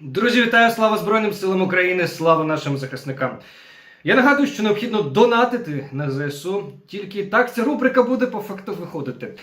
Друзі, вітаю! Слава Збройним силам України! Слава нашим захисникам! Я нагадую, що необхідно донатити на ЗСУ. Тільки так ця рубрика буде по факту виходити.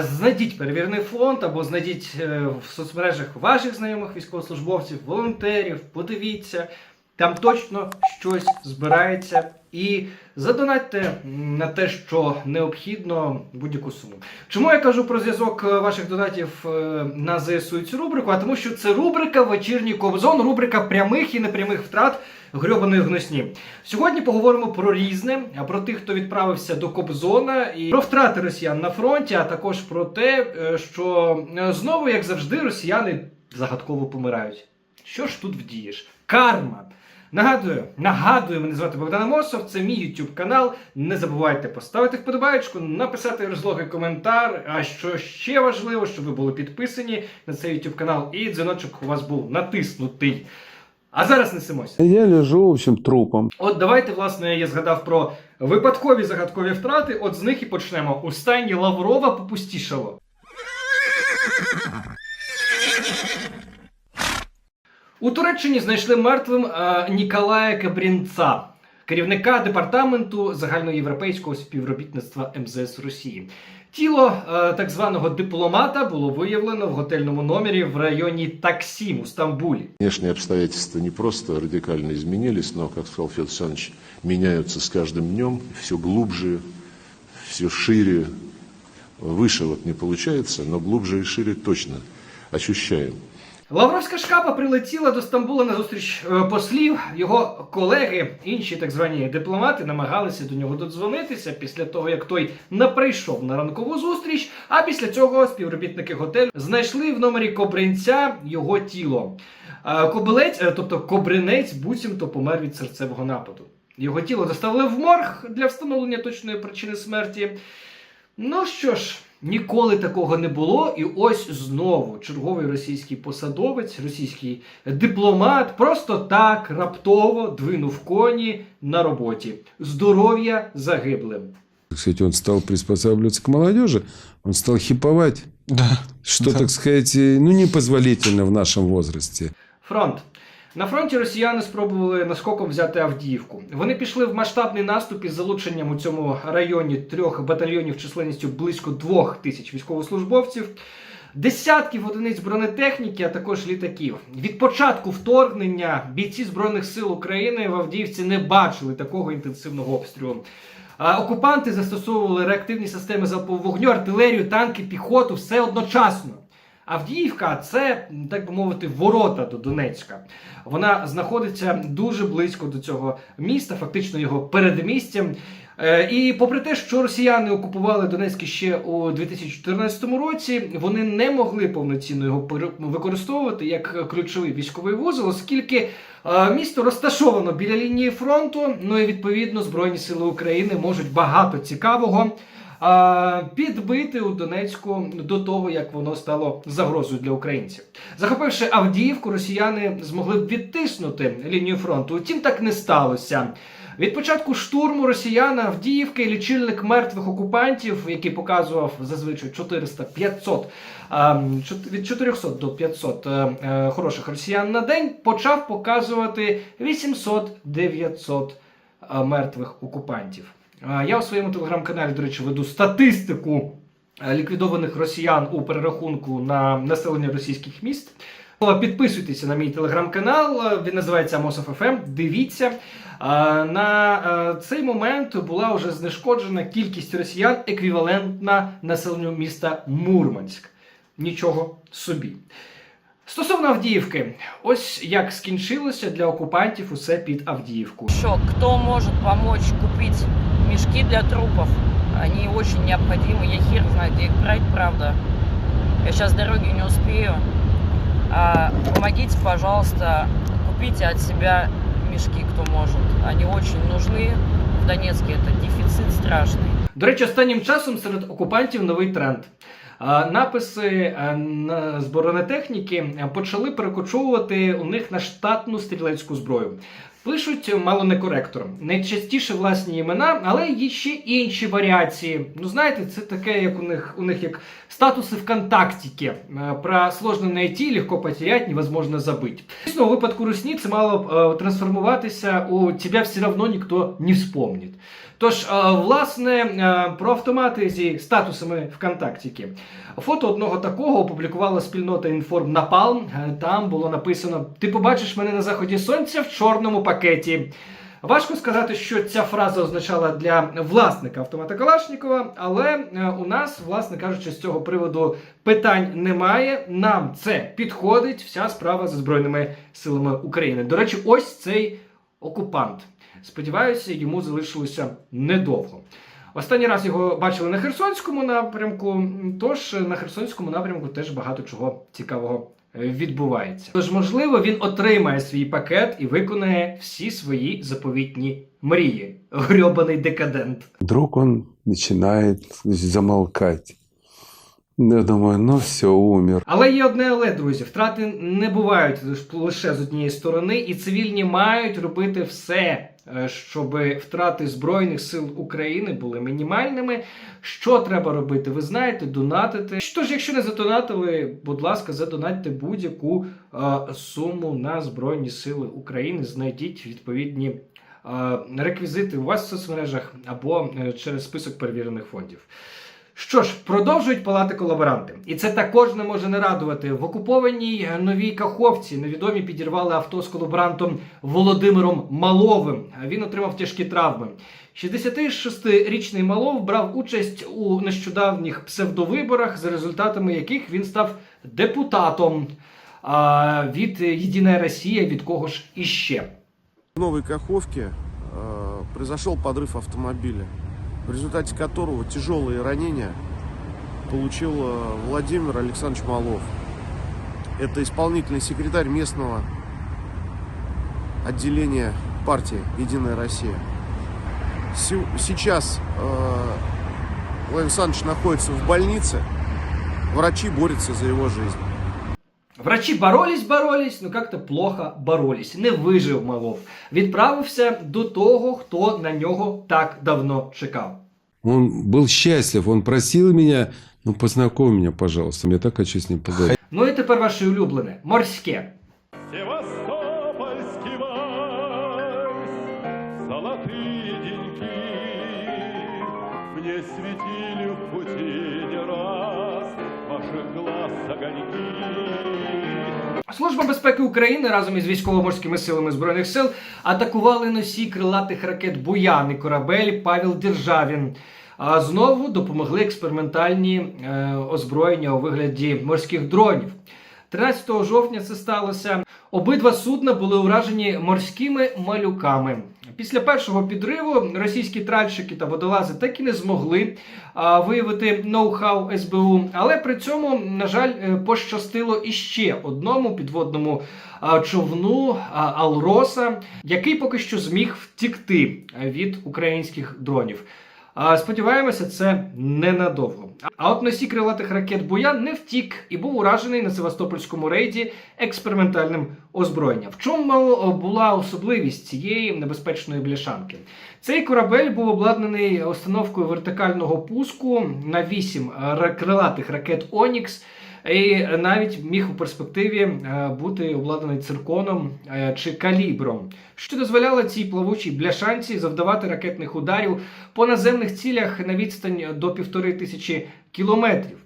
Знайдіть перевірний фонд або знайдіть е, в соцмережах ваших знайомих військовослужбовців, волонтерів, подивіться. Там точно щось збирається. І задонатьте на те, що необхідно будь-яку суму. Чому я кажу про зв'язок е, ваших донатів е, на ЗСУ і цю рубрику? А тому що це рубрика Вечірній Кобзон, рубрика прямих і непрямих втрат грьобаної гносні. Сьогодні поговоримо про різне, про тих, хто відправився до Кобзона, і про втрати росіян на фронті, а також про те, е, що знову, як завжди, росіяни загадково помирають. Що ж тут вдієш? Карма. Нагадую, нагадую, мене звати Богдан Амосов, це мій YouTube канал. Не забувайте поставити вподобайку, написати розлогий коментар. А що ще важливо, щоб ви були підписані на цей YouTube канал і дзвіночок у вас був натиснутий. А зараз несемося. Я лежу, в общем, трупом. От давайте, власне, я згадав про випадкові загадкові втрати. От з них і почнемо. У стайні Лаврова попустішало. У Туреччині знайшли мертвим е, Ніколая Кабрінца, керівника департаменту загальноєвропейського співробітництва МЗС Росії. Тіло е, так званого дипломата було виявлено в готельному номері в районі Таксім у Стамбулі. Внешние обстоятельства не просто радикально изменились, но, как сказал Федор Александрович, меняются с каждым днем, все глубже, все шире. Выше вот не получается, но глубже и шире точно ощущаем. Лавровська шкапа прилетіла до Стамбула на зустріч е, послів. Його колеги, інші так звані дипломати, намагалися до нього додзвонитися після того, як той не прийшов на ранкову зустріч. А після цього співробітники готелю знайшли в номері Кобринця його тіло. Е, Кобилець, е, тобто Кобринець, буцімто помер від серцевого нападу. Його тіло доставили в морг для встановлення точної причини смерті. Ну що ж, ніколи такого не було, і ось знову черговий російський посадовець, російський дипломат просто так раптово двинув коні на роботі. Здоров'я загиблим. Сказать, он стал приспосабливаться к молодежи, он стал хиповать, Да. что, Да. так сказать, ну, непозволительно в нашем возрасте. Фронт. На фронті росіяни спробували наскоком взяти Авдіївку. Вони пішли в масштабний наступ із залученням у цьому районі трьох батальйонів численністю близько двох тисяч військовослужбовців, десятків одиниць бронетехніки, а також літаків. Від початку вторгнення бійці збройних сил України в Авдіївці не бачили такого інтенсивного обстрілу. Окупанти застосовували реактивні системи залпового вогню, артилерію, танки, піхоту все одночасно. Авдіївка це, так би мовити, ворота до Донецька. Вона знаходиться дуже близько до цього міста, фактично його передмістям. Е, І попри те, що росіяни окупували Донецьк ще у 2014 році, вони не могли повноцінно його використовувати як ключовий військовий вузол, оскільки е, місто розташовано біля лінії фронту. Ну і відповідно Збройні Сили України можуть багато цікавого підбити у Донецьку до того, як воно стало загрозою для українців. Захопивши Авдіївку, росіяни змогли б відтиснути лінію фронту. Утім, так не сталося. Від початку штурму росіян Авдіївки лічильник мертвих окупантів, який показував зазвичай 400-500, а, від 400 до 500 е, е, хороших росіян на день, почав показувати 800-900 е, мертвих окупантів. Е, Я у своєму телеграм-каналі, до речі, веду статистику е, ліквідованих росіян у перерахунку на населення російських міст. Е, Підписуйтеся на мій телеграм-канал, він називається Амосов ФМ. Дивіться. На цей момент була вже знешкоджена кількість росіян еквівалентна населенню міста Мурманськ. Нічого собі. Стосовно Авдіївки, ось як скінчилося для окупантів усе під Авдіївку. Еще кто может помочь купить мешки для трупов? Они очень необходимы. Я хер знаю, где их брать, правда. Я сейчас дороги не успею. А, помогите, пожалуйста, купите от себя мешки, кто может. Они очень нужны. В Донецке это дефицит страшный. До речі, останнім часом серед окупантів новий тренд. А, Написи е, на- з бронетехніки е, почали перекочовувати у них на штатну стрілецьку зброю. Пишуть мало не коректором. Найчастіше власні імена, але є ще інші варіації. Ну, знаєте, це таке, як у них у них як статуси ВКонтактіки. Е, Про сложно найти, легко потерять, невозможно забыть. Звісно, у випадку русні це мало б е, трансформуватися у тебе все одно ніхто не вспомнить. Тож, е, власне, е, про автомати зі статусами ВКонтактіки. Фото одного такого опублікувала спільнота Інформ Напалм. Е, Там було написано: Ти побачиш мене на заході сонця в чорному пакеті. Важко сказати, що ця фраза означала для власника автомата Калашнікова, але у нас, власне кажучи, з цього приводу питань немає. Нам це підходить. Вся справа зі Збройними силами України. До речі, ось цей окупант. Сподіваюся, йому залишилося недовго. Останній раз його бачили на Херсонському напрямку, тож на Херсонському напрямку теж багато чого цікавого відбувається. Тож, можливо, він отримає свій пакет і виконає всі свої заповітні мрії. Грьобаний декадент. Вдруг он начинает замолкать. Я думаю, ну все, умер. Але є одне але, друзі, втрати не бувають лише з однієї сторони, і цивільні мають робити все, е, щоб втрати збройних сил України були мінімальними. Що треба робити? Ви знаєте, донатити. Тож, якщо не задонатили, будь ласка, задонатьте будь-яку е, суму на Збройні Сили України. Знайдіть відповідні. е, Реквізити у вас в соцмережах або е, через список перевірених фондів. Що ж, продовжують палати колаборанти, і це також не може не радувати. В окупованій е, новій Каховці невідомі підірвали авто з колаборантом Володимиром Маловим. Він отримав тяжкі травми. 66-річний Малов брав участь у нещодавніх псевдовиборах, за результатами яких він став депутатом від Єдина Росія, від кого ж іще. В Новой Каховке э, произошел подрыв автомобиля, в результате которого тяжелые ранения получил э, Владимир Александрович Малов. Это исполнительный секретарь местного отделения партии «Единая Россия». Сейчас э, Владимир Александрович находится в больнице. Врачи борются за его жизнь. Врачі боролись, боролись, ну як-то плохо боролись. Не вижив Малов. Відправився до того, хто на нього так давно чекав. Он был счастлив, он просил меня, ну познакомь меня, пожалуйста, я так хочу с ним поговорить. Ну і тепер ваше улюблене морське. Севастопольский вальс, золотые деньки Мне светили в пути не раз. Служба безпеки України разом із військово-морськими силами збройних сил атакували носій крилатих ракет Буян і корабель Павел Державін. А знову допомогли експериментальні е, озброєння у вигляді морських дронів. 13 жовтня це сталося. Обидва судна були уражені морськими малюками. Після першого підриву російські тральщики та водолази так і не змогли а, виявити ноу-хау СБУ, але при цьому, на жаль, е, пощастило іще одному підводному а, човну а, Алроса, який поки що зміг втікти від українських дронів. Сподіваємося, це ненадовго. А от носій крилатих ракет Буян не втік і був уражений на Севастопольському рейді експериментальним озброєнням. В чому була особливість цієї небезпечної бляшанки? Цей корабель був обладнаний установкою вертикального пуску на 8 крилатих ракет Онікс. І навіть міг у перспективі е, бути обладнаний цирконом е, чи калібром, що дозволяло цій плавучій бляшанці завдавати ракетних ударів по наземних цілях на відстань до півтори тисячі кілометрів.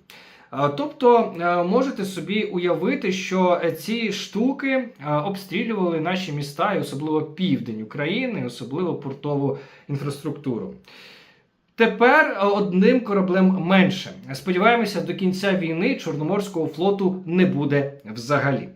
Е, Тобто можете собі уявити, що ці штуки обстрілювали наші міста, і особливо південь України, особливо портову інфраструктуру. Тепер е, одним кораблем менше. Сподіваємося, до кінця війни Чорноморського флоту не буде взагалі.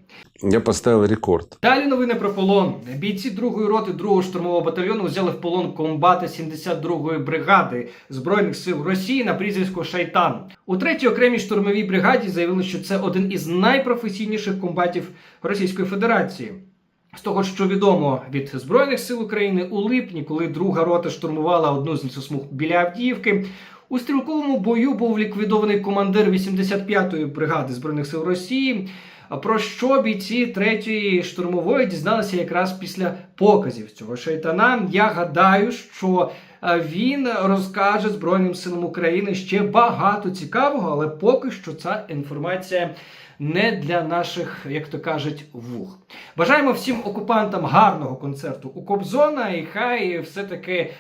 Я поставил рекорд. Далі новини про полон. Бійці 2-ї роти 2-го штурмового батальйону взяли в полон комбата 72-ї бригади збройних сил Росії на прізвисько Шайтан. У 3-й окремій штурмовій бригаді заявили, що це один із найпрофесійніших комбатів Російської Федерації. З того, що відомо від Збройних сил України у липні, коли друга рота штурмувала одну з лісосмуг біля Авдіївки, у стрілковому бою був ліквідований командир 85-ї бригади Збройних сил Росії. про що бійці третьої штурмової дізналися якраз після показів цього шайтана. Я гадаю, що він розкаже Збройним силам України ще багато цікавого, але поки що ця інформація не для наших, як то кажуть, вух. Бажаємо всім окупантам гарного концерту у Кобзона, і хай все-таки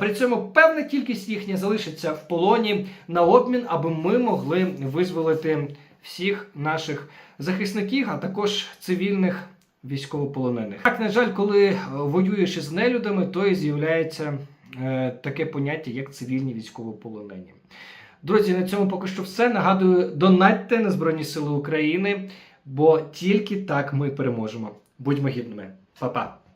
при цьому певна кількість їхня залишиться в полоні на обмін, аби ми могли визволити всіх наших захисників, а також цивільних військовополонених. Так, на жаль, коли воюєш із нелюдами, то і з'являється таке поняття, як цивільні військовополонені. Друзі, на цьому поки що все. Нагадую, донатьте на Збройні Сили України, бо тільки так ми переможемо. Будьмо гідними. Па-па!